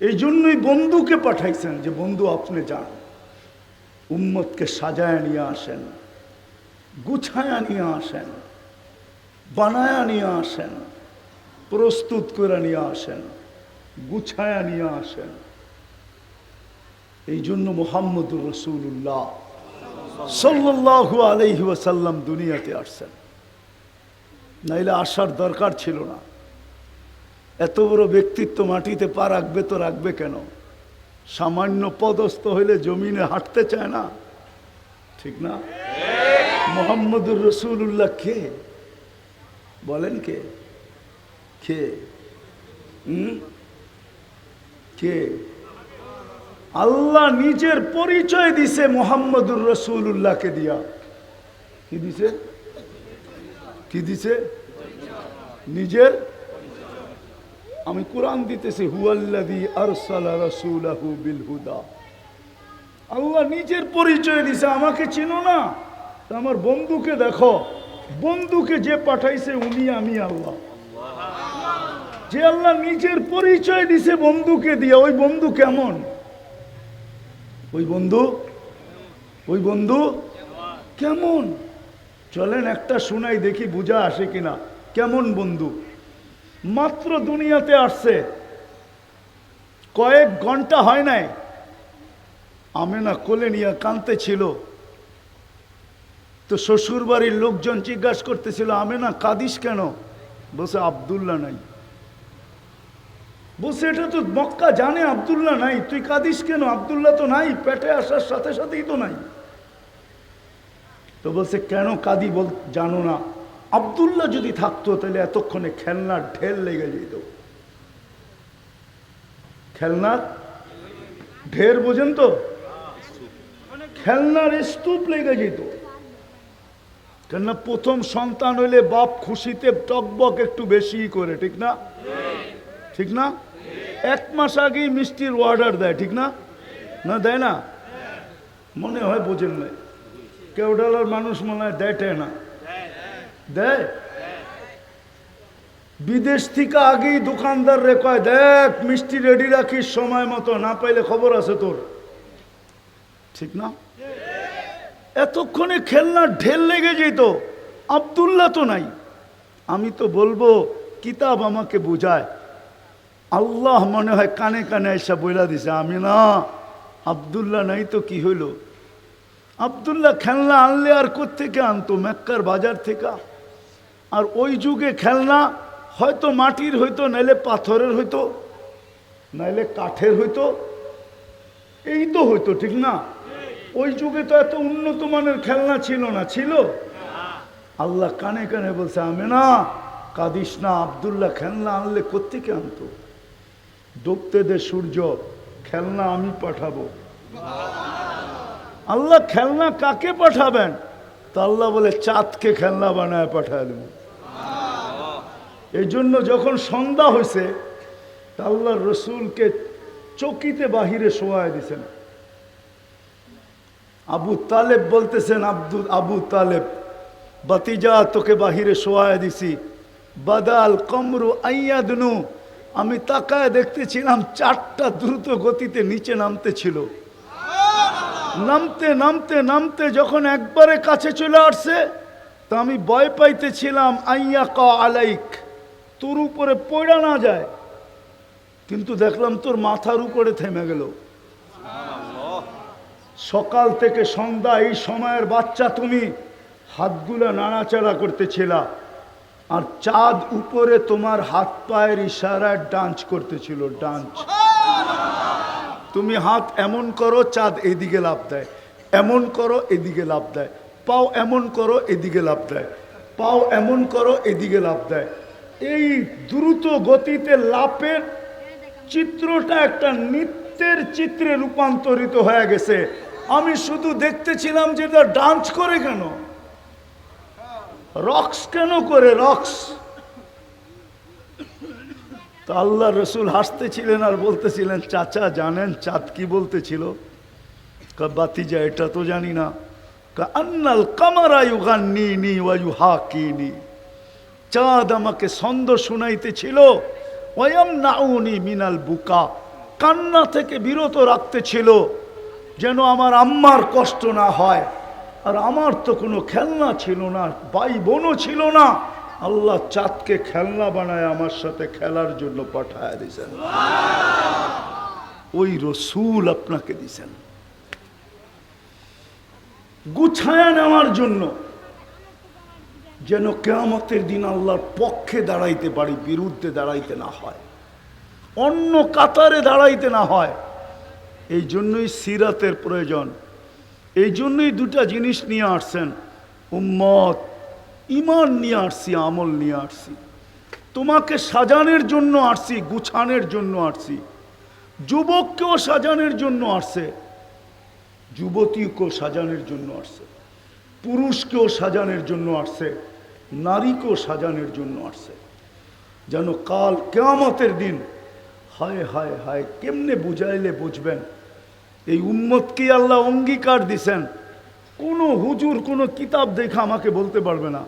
এই জন্যই বন্ধুকে পাঠাইছেন যে, বন্ধু, আপনি যান। উম্মতকে সাজায় নিয়ে আসেন, গুছায়া নিয়ে আসেন, বানায়া নিয়ে আসেন, প্রস্তুত করে নিয়ে আসেন, গুছায়া নিয়ে আসেন। এই জন্য মোহাম্মদুর রসুল্লাহ সাল্লাহু আলহি ওয়াসাল্লাম দুনিয়াতে আসছেন। নাইলে আসার দরকার ছিল না। এত বড় ব্যক্তিত্ব মাটিতে পা রাখবে তো রাখবে কেন? সামান্য পদস্থ হইলে জমিনে হাঁটতে চায় না। ঠিক না? মোহাম্মদুর রসুল্লাহ কে? বলেন কে? কে? কে? আল্লাহ নিজের পরিচয় দিছে মোহাম্মদুর রসুল্লাহকে দিয়া। কি দিছে? কি দিছে? নিজের আমি কোরআন দিতেছি হুয়াল্লাদি আরসালা রাসূলাহু বিল হুদা আল্লাহ নিজের পরিচয় দিছে, আমাকে চিনো না। আমার বন্ধুকে দেখো। বন্ধুকে যে পাঠাইছে, উনি আমি আল্লাহ। যে আল্লাহ নিজের পরিচয় দিছে বন্ধুকে দিয়ে, ওই বন্ধু কেমন? ওই বন্ধু? ওই বন্ধু? কেমন? চলেন একটা শুনাই দেখি, বুঝা আসে কিনা। কেমন বন্ধু? মাত্র দুনিয়াতে আসছে। কয়েক ঘণ্টা হয় নাই। আমেনা কোলে নিয়ে কানতে ছিল তো শ্বশুর বাড়ির লোকজন জিজ্ঞাসা করতেছিল, আমেনা, কাদিস কেন? বসে আবদুল্লাহ নাই। বসে এটা তো মক্কা জানে, আবদুল্লাহ নাই। তুই কাদিস কেন? আবদুল্লাহ তো নাই, পেটে আসার সাথে সাথেই তো নাই। তো বলছে, কেন কাদি বল, জানো না। আবদুল্লাহ যদি থাকতো, তাহলে এতক্ষণে খেলনার ঢেল লেগে যেত। খেলনার ঢের বোঝেন তো? খেলনার স্তূপ লেগে যেত। কেননা প্রথম সন্তান হইলে বাপ খুশিতে টকবক একটু বেশি করে, ঠিক না? ঠিক না? এক মাস আগেই মিষ্টির অর্ডার দেয়, ঠিক না? না দেয় না? মনে হয় বোঝেন নাই। কেউডালার মানুষ মনে হয় দেয়টায় না। দেয় বিদেশ থেকে আগেই দোকানদার রে কয়, দেখ, মিষ্টি রেডি রাখিস সময় মতো, না পাইলে খবর আছে তোর। ঠিক না? এতক্ষণে খেলনার ঢেল লেগে যেত, আবদুল্লাহ তো নাই। আমি তো বলব, কিতাব আমাকে বোঝায়। আল্লাহ মনে হয় কানে কানে এসে বইলা দিছে আমি না আবদুল্লাহ নাই তো কি হইল? আবদুল্লাহ খেলনা আনলে আর কোত্থেকে আনতো? মেক্কার বাজার থেকে আর ওই যুগে খেলনা হয়তো মাটির হইতো, নাইলে পাথরের হইতো, নাইলে কাঠের হইতো। এই তো হইতো, ঠিক না? ওই যুগে তো এত উন্নত মানের খেলনা ছিল না, ছিল? আল্লাহ কানে কানে বলছে আমি না কাদিস না, আবদুল্লাহ, খেলনা আনলে কোত্থেকে আনতো? ডুবতে দে সূর্য, খেলনা আমি পাঠাবো। আল্লাহ, খেলনা কাকে পাঠাবেন? তা আল্লাহ বলে, চাঁদকে খেলনা বানায় পাঠায় দেব। এই জন্য যখন সন্ধ্যা হয়েছে আল্লাহ রসুলকে চকিতে বাহিরে শোয়ায় দিছেন। আবু তালেব বলতেছেন, আব্দুল, আবু তালেব, বাতিজা, তোকে বাহিরে শোয়ায় দিছি। বাদাল কমরু আইয়াদনু। আমি তাকায় দেখতেছিলাম, চারটা দ্রুত গতিতে নিচে নামতে ছিল। নামতে নামতে নামতে যখন একবারে কাছে চলে আসছে, তা আমি ভয় পাইতেছিলাম, আইয়া ক আলাইক, তোর উপরে পড়া না যায়। কিন্তু দেখলাম তোর মাথার উপরে থেমে গেল। সকাল থেকে সন্ধ্যা, এই সময়ের বাচ্চা তুমি, হাতগুলো নাড়াচাড়া করতেছিলা। আর চাঁদ উপরে তোমার হাত পায়ের ইশারায় ডান্স করতেছিল, ডান্স। তুমি হাত এমন করো, চাঁদ এদিকে লাভ দেয়। এমন করো, এদিকে লাভ দেয়। পাও এমন করো, এদিকে লাভ দেয়। পাও এমন করো, এদিকে লাভ দেয়। এই দ্রুত গতিতে লাভের চিত্রটা একটা নৃত্যের চিত্রে রূপান্তরিত হয়ে গেছে। আমি শুধু দেখতেছিলাম যে ডান্স করে কেন? রক্স কেন করে রক্স তো আল্লাহ রসুল হাসতেছিলেন আর বলতেছিলেন, চাচা, জানেন চাঁদ কি বলতেছিল? বাতিজা, এটা তো জানি না। আন্নাল কামারা ইউগান্নি নি ওয়ায়ু হাকিনি চাঁদ আমাকে ছন্দ শুনাইতেছিল ওয়াম নাউনি মিনাল বুকা। কান্না থেকে বিরত রাখতে ছিল যেন আমার আম্মার কষ্ট না হয়। আর আমার তো কোনো খেলনা ছিল না ভাই বোনও ছিল না। আল্লাহ চাঁদকে খেলনা বানায় আমার সাথে খেলার জন্য পাঠায় দিয়েছেন। ওই রসুল আপনাকে দিছেন গুছায়া নেওয়ার জন্য যেন কেয়ামতের দিন আল্লাহর পক্ষে দাঁড়াইতে পারি, বিরুদ্ধে দাঁড়াইতে না হয়, অন্য কাতারে দাঁড়াইতে না হয়, এই জন্যই সিরাতের প্রয়োজন। এই জন্যই দুটা জিনিস নিয়ে আসছেন। উম্মত ইমান নিয়ে আসছি, আমল নিয়ে আসছি। তোমাকে সাজানের জন্য আসছি, গুছানের জন্য আসছি। যুবককেও সাজানের জন্য আসছে, যুবতীকেও সাজানের জন্য আসছে, পুরুষকেও সাজানের জন্য আসছে, নারীকেও সাজানের জন্য আসছে। যেন কাল কেয়ামতের দিন, হায় হায় হায়, কেমনে বুঝাইলে বুঝবেন? এই উম্মতকে আল্লাহ অঙ্গীকার দিছেন। কোনো হুজুর কোনো কিতাব দেখে আমাকে বলতে পারবে না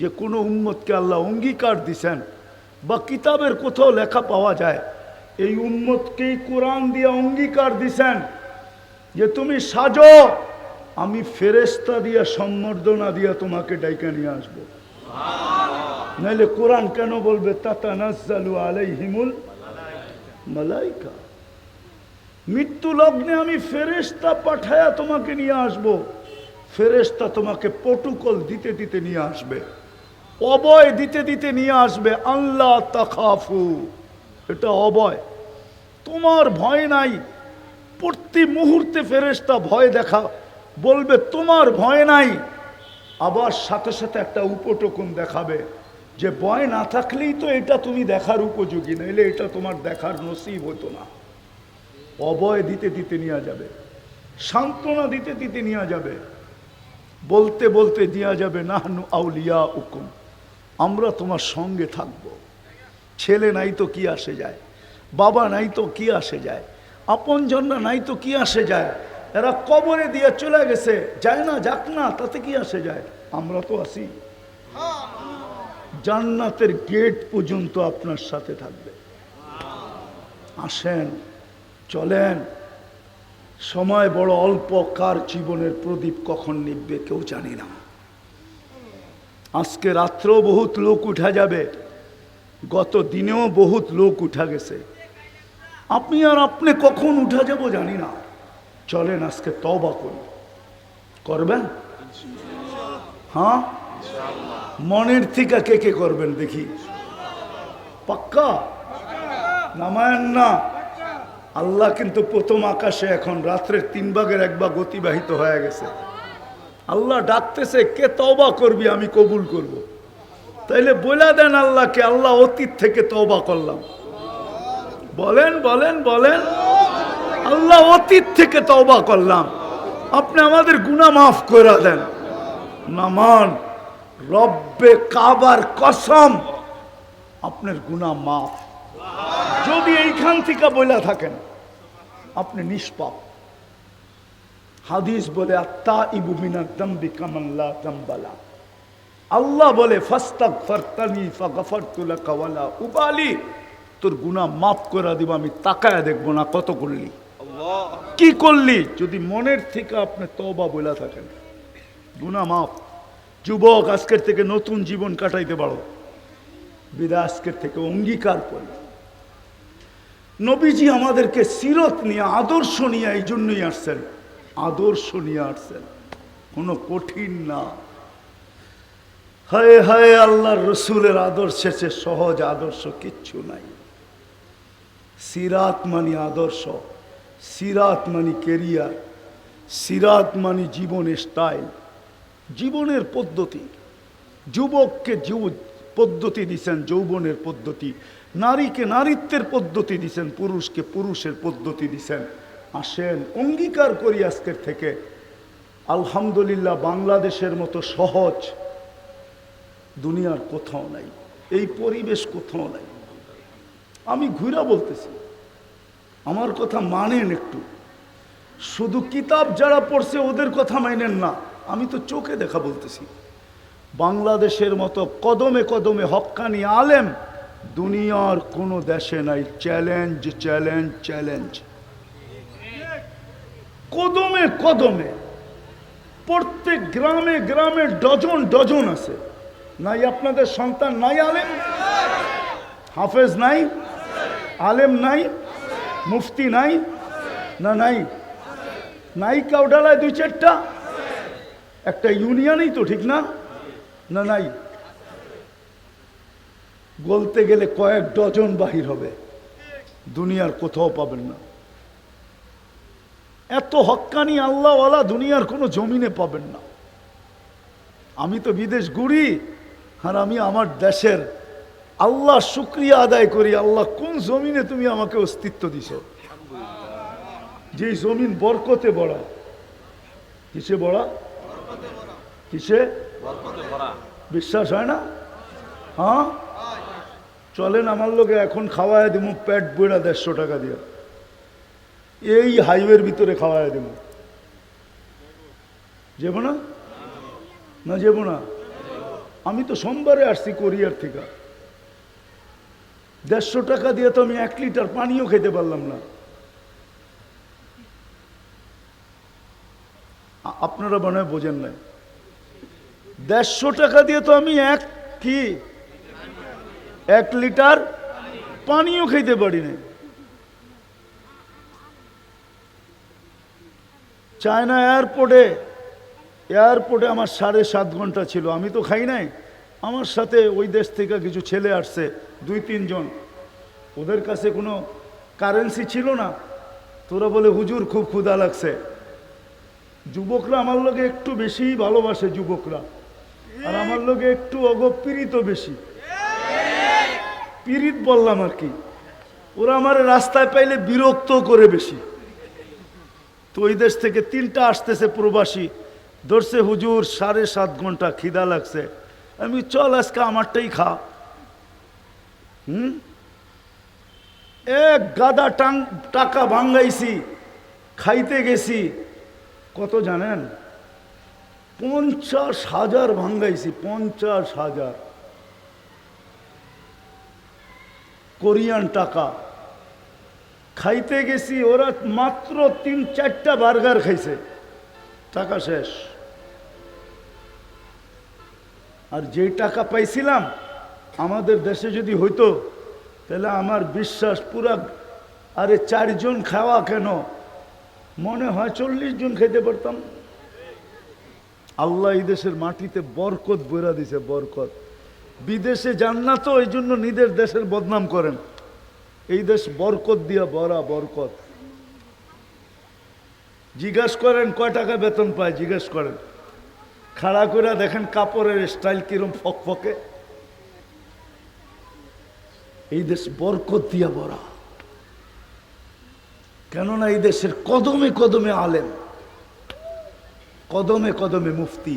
যে কোনো উম্মতকে আল্লাহ অঙ্গীকার দিছেন বা কিতাবের কোথাও লেখা পাওয়া যায়। এই উম্মতকেই কোরআন দিয়ে অঙ্গীকার দিছেন যে তুমি সাজো আমি ফেরেস্তা দিয়া সম্বর্ধনা দিয়া তোমাকে ডাইকা নিয়ে আসব। নাইলে কোরআন কেন বলবে? তাতা নাজ্জালু আলাইহিমুল মালাইকা। মৃত্যু লগ্নে আমি ফেরেস্তা পাঠায়া তোমাকে নিয়ে আসব। ফেরেস্তা তোমাকে পটুকল দিতে দিতে নিয়ে আসবে, অবয় দিতে দিতে নিয়ে আসবে আল্লাহ তাকাফু এটা অবয়। তোমার ভয় নাই। প্রতি মুহূর্তে ফেরেস্তা ভয় দেখা, বলবে, তোমার ভয় নাই। আবার সাথে সাথে একটা উপটকন দেখাবে যে, ভয় না থাকলেই তো এটা তুমি দেখার উপযোগী, নাইলে এটা তোমার দেখার নসিব হতো না। অবয় দিতে দিতে নেওয়া যাবে, সান্ত্বনা দিতে দিতে নেওয়া যাবে। বলতে বলতে দেওয়া যাবে, নাহনু আউলিয়া উকুম আমরা তোমার সঙ্গে থাকব। ছেলে নাই তো কি আসে যায়? বাবা নাই তো কি আসে যায়? আপন জন্না নাই তো কি আসে যায়? এরা কবরে দিয়ে চলে গেছে, যায় না, যাক না, তাতে কি আসে যায়? আমরা তো আসি জান্নাতের গেট পর্যন্ত আপনার সাথে থাকবে। আসেন, চলেন। সময় বড় অল্প, কার জীবনের প্রদীপ কখন নিববে কেউ জানি না। আজকে রাত্রেও বহুত লোক উঠা যাবে, গত দিনেও বহুত লোক উঠা গেছে। আপনি আর আপনি কখন উঠা যাব জানি না। চলেন আজকে তবা করি। করবেন? হ্যাঁ? মনের থেকে কে কে করবেন দেখি। পাক্কা? নামায়ন না। আল্লাহ কিন্তু প্রথম আকাশে এখন, রাত্রের তিন ভাগের এক ভাগ অতিবাহিত হয়ে গেছে। আল্লাহ ডাকতেছে, কে তওবা করবি আমি কবুল করব। তাইলে বলে দেন আল্লাহকে, আল্লাহ অতীত থেকে তওবা করলাম। বলেন বলেন বলেন, আল্লাহ অতীত থেকে তওবা করলাম। আপনি আমাদের গুনাহ মাফ করে দেন। নামান রব্বে কাবার কসম, আপনার গুনাহ মাফ। যদি এইখান থেকে বইলা থাকেন, আপনি নিষ্পাপ। হাদিস বলে আত্মা ইবু মিনার দম্বি কামাল্লা দম্বালা। আল্লাহ বলে উবালি। তোর গুনাহ মাফ করে দিব, আমি তাকায় দেখব না কত করলি। কি করলি? যদি মনের থেকে আপনি তবা বইলা থাকেন। গুনাহ মাফ। যুবক, আজকের থেকে নতুন জীবন কাটাইতে পারো। বিদা আজকের থেকে অঙ্গীকার করি। নবীজি আমাদেরকে সিরত নিয়ে, আদর্শ নিয়ে এই জন্যই আসছেন। আদর্শ নিয়ে আসছেন। কোনো কঠিন না। হায় হায় আল্লাহর রসুলের আদর্শে সে সহজ আদর্শ কিচ্ছু নাই। সিরাত মানি আদর্শ, সিরাত মানি কেরিয়ার, সিরাত মানি জীবনের স্টাইল। জীবনের পদ্ধতি। যুবককে যুব পদ্ধতি দিছেন যৌবনের পদ্ধতি। নারীকে নারীত্বের পদ্ধতি দিছেন, পুরুষকে পুরুষের পদ্ধতি দিছেন। আসেন, অঙ্গীকার করি আজকের থেকে। আলহামদুলিল্লাহ, বাংলাদেশের মতো সহজ দুনিয়ার কোথাও নাই, এই পরিবেশ কোথাও নাই। আমি ঘুরা বলতেছি, আমার কথা মানেন একটু। শুধু কিতাব যারা পড়ছে ওদের কথা মানেন না, আমি তো চোখে দেখা বলতেছি। বাংলাদেশের মতো কদমে কদমে হক্কানি আলেম দুনিয়ার কোনো দেশে নাই। চ্যালেঞ্জ চ্যালেঞ্জ চ্যালেঞ্জ কদমে কদমে প্রত্যেক গ্রামে গ্রামে ডজন ডজন আছে। নাই আপনাদের সন্তান, নাই আলেম? হাফেজ নাই? আলেম নাই? মুফতি নাই? না নাই? নাই কাউডালায় দুই চারটা? একটা ইউনিয়নই তো ঠিক না? না নাই? বলতে গেলে কয়েক ডজন বাহির হবে। দুনিয়ার কোথাও পাবেন না। এত হক্কানি আল্লাহওয়ালা দুনিয়ার কোনো জমিনে পাবেন না। আমি তো বিদেশ ঘুরি আর আমি আমার দেশের আল্লাহ শুক্রিয়া আদায় করি। আল্লাহ কোন জমিনে তুমি আমাকে অস্তিত্ব দিছ? যে জমিন বরকতে বড়া কিসে বড়া কিসে? বিশ্বাস হয় না? হ্যাঁ? চলেন, আমার লোকে এখন খাওয়ায় দিব পেট বইরা দেড়শো টাকা দিয়ে। এই হাইওয়ের ভিতরে খাওয়ায় দেব যাব না? না যাব না? আমি তো সোমবারে আসছি কোরিয়ার থেকে। দেড়শো টাকা দিয়ে তো আমি এক লিটার পানিও খেতে পারলাম না। আপনারা মনে হয় বোঝেন নাই। দেড়শো টাকা দিয়ে তো আমি এক কি এক লিটার পানিও খেতে পারি না চায়না এয়ারপোর্টে এয়ারপোর্টে আমার সাড়ে সাত ঘণ্টা ছিল। আমি তো খাই নাই। আমার সাথে ওই দেশ থেকে কিছু ছেলে আসছে, দুই তিনজন ওদের কাছে কোনো কারেন্সি ছিল না। তোরা বলে, হুজুর, খুব ক্ষুধা লাগছে। যুবকরা আমার লোকে একটু বেশিই ভালোবাসে, যুবকরা। আর আমার লোকে একটু অগপীড়িত বেশি। পীড়িত বললাম আর কি। ওরা আমার রাস্তায় পাইলে বিরক্ত করে বেশি। তো ওই দেশ থেকে তিনটা আসতেছে প্রবাসী। ধরছে হুজুর সাড়ে সাত ঘণ্টা খিদা লাগছে। আমি, চল আজকে আমারটাই খা। হুম? এক গাদা টাং টাকা ভাঙ্গাইছি, খাইতে গেছি। কত জানেন? পঞ্চাশ হাজার ভাঙ্গাইছি, পঞ্চাশ হাজার। কোরিয়ান টাকা। খাইতে গেছি, ওরা মাত্র তিন চারটা বার্গার খাইছে। টাকা শেষ। আর যেই টাকা পাইছিলাম, আমাদের দেশে যদি হইতো, তাহলে আমার বিশ্বাস পুরা, আরে চারজন খাওয়া কেন? মনে হয় চল্লিশ জন খেতে পারতাম। আল্লাহ এই দেশের মাটিতে বরকত বইরা দিছে, বরকত। বিদেশে যান না তো এই জন্য নিজের দেশের বদনাম করেন। এই দেশ বরকত দিয়া বড়া বরকত। জিজ্ঞাস করেন, কয় টাকা বেতন পায়? জিজ্ঞেস করেন। খাড়া করে দেখেন কাপড়ের স্টাইল কিরম ফকফকে। এই দেশ বরকত দিয়া বড়া কেননা এই দেশের কদমে কদমে আলেম, কদমে কদমে মুফতি,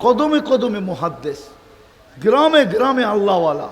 কদমে কদমে মুহাদ্দেশ গ্রামে গ্রামে আল্লাহওয়ালা